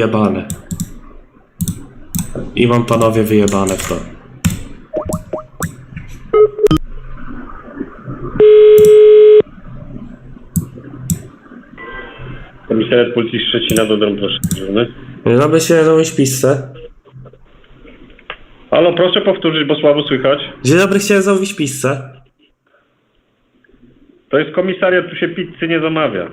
wyjebane. I mam panowie wyjebane w to. Komisariat Policji Szczecina do dom proszę. dzwony. Dzień dobry, się robić pizzę. Halo, proszę powtórzyć, bo słabo słychać. Dzień dobry, chciałem zamówić pizzę. To jest komisariat, tu się pizzy nie zamawia.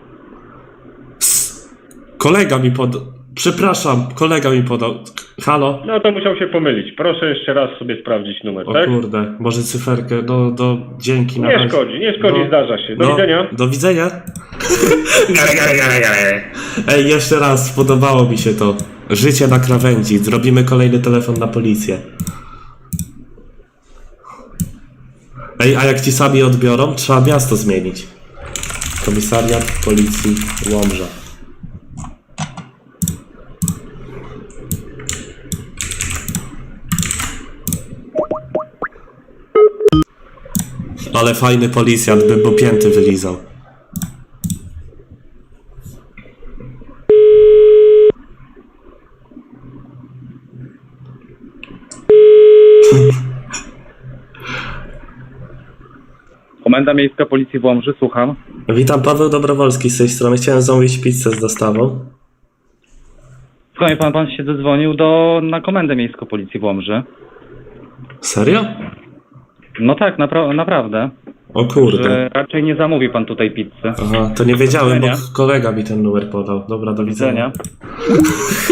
Kolega mi podał. Przepraszam, kolega mi podał. Halo? No to musiał się pomylić. Proszę jeszcze raz sobie sprawdzić numer, O tak? kurde, może cyferkę, do, do, dzięki na Nie razie. szkodzi, nie szkodzi, No. zdarza się. Do No, widzenia. Do widzenia. Ej, jeszcze raz, podobało mi się to. Życie na krawędzi. Zrobimy kolejny telefon na policję. Ej, a jak ci sami odbiorą, trzeba miasto zmienić. Komisariat Policji Łomża. Ale fajny policjant, by mu pięty wylizał. Komenda Miejska Policji w Łomży, słucham. Witam, Paweł Dobrowolski z tej strony. Chciałem zamówić pizzę z dostawą. Skąd pan, pan się zadzwonił do, na Komendę Miejską Policji w Łomży? Serio? No tak, napra- naprawdę. O kurde. Że raczej nie zamówi pan tutaj pizzy. Aha, to nie wiedziałem, bo kolega mi ten numer podał. Dobra, do. Widzenia.